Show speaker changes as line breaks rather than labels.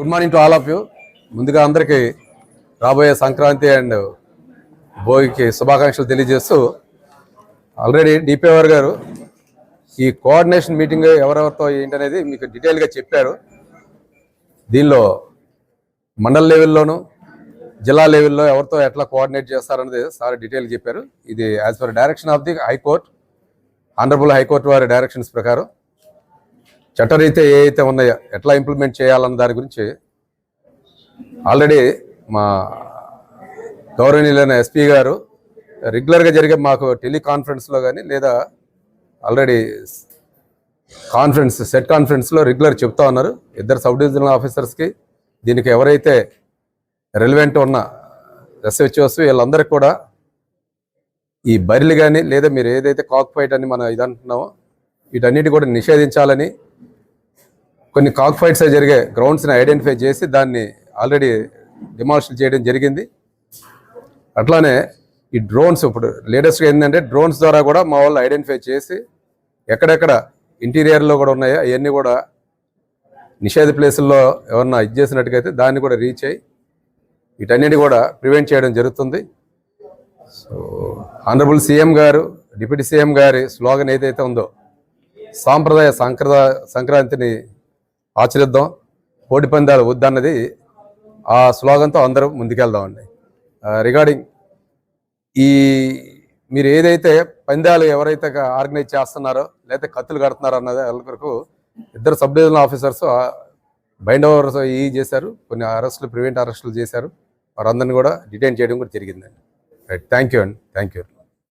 Good morning to all of you ముందుగా అందరికీ రాబోయే సంక్రాంతి అండ్ భోగికి శుభాకాంక్షలు తెలియజేస్తూ ఆల్రెడీ డిపిఆర్ గారు ఈ కోఆర్డినేషన్ మీటింగ్ ఎవరెవరితో ఏంటనేది మీకు డీటెయిల్గా చెప్పారు. దీనిలో మండల లెవెల్లోనూ జిల్లా లెవెల్లో ఎవరితో ఎట్లా కోఆర్డినేట్ చేస్తారనేది సార్ డీటెయిల్ చెప్పారు. ఇది as per direction of the high court honourable high court వారి డైరెక్షన్స్ ప్రకారం. చట్టరీత్యా ఏ అయితే ఉన్నాయో ఎట్లా ఇంప్లిమెంట్ చేయాలన్న దాని గురించి ఆల్రెడీ మా గౌరవనీయులైన ఎస్పీ గారు రెగ్యులర్గా జరిగే మాకు టెలికాన్ఫరెన్స్లో కానీ లేదా ఆల్రెడీ కాన్ఫరెన్స్ సెట్ కాన్ఫరెన్స్లో రెగ్యులర్ చెప్తా ఉన్నారు. ఇద్దరు సబ్ డివిజనల్ ఆఫీసర్స్కి దీనికి ఎవరైతే రెలివెంట్ ఉన్న ఎస్హెచ్ఓస్ వీళ్ళందరికీ కూడా ఈ బరిలు కానీ లేదా మీరు ఏదైతే కాక్ ఫైట్ అని మనం ఇది అంటున్నామో వీటన్నిటి కూడా నిషేధించాలని కొన్ని కాక్ ఫైట్స్ జరిగే గ్రౌండ్స్ని ఐడెంటిఫై చేసి దాన్ని ఆల్రెడీ డిమాలిషన్ చేయడం జరిగింది. అట్లానే ఈ డ్రోన్స్ ఇప్పుడు లేటెస్ట్గా ఏంటంటే డ్రోన్స్ ద్వారా కూడా మా వాళ్ళు ఐడెంటిఫై చేసి ఎక్కడెక్కడ ఇంటీరియర్లో కూడా ఉన్నాయో అవన్నీ కూడా నిషేధ ప్లేసుల్లో ఎవరన్నా ఇది చేసినట్టుగైతే దాన్ని కూడా రీచ్ అయ్యి వీటన్నిటి కూడా ప్రివెంట్ చేయడం జరుగుతుంది. సో ఆనరబుల్ సీఎం గారు డిప్యూటీ సీఎం గారి స్లోగన్ ఏదైతే ఉందో సాంప్రదాయ సంక్రా సంక్రాంతిని ఆచరిద్దాం. కోడి పందాలు వద్దన్నది ఆ స్లోగన్తో అందరూ ముందుకెళ్దామండి. రిగార్డింగ్ ఈ మీరు ఏదైతే పందాలు ఎవరైతే ఆర్గనైజ్ చేస్తున్నారో లేకపోతే కత్తులు కడుతున్నారో అన్నది వాళ్ళ కొరకు ఇద్దరు sub divisional officers bind overs ఈ చేశారు. కొన్ని అరెస్టులు ప్రివెంట్ అరెస్టులు చేశారు. వారందరిని కూడా డిటైన్ చేయడం కూడా జరిగిందండి. రైట్ థ్యాంక్ యూ అండి. Thank you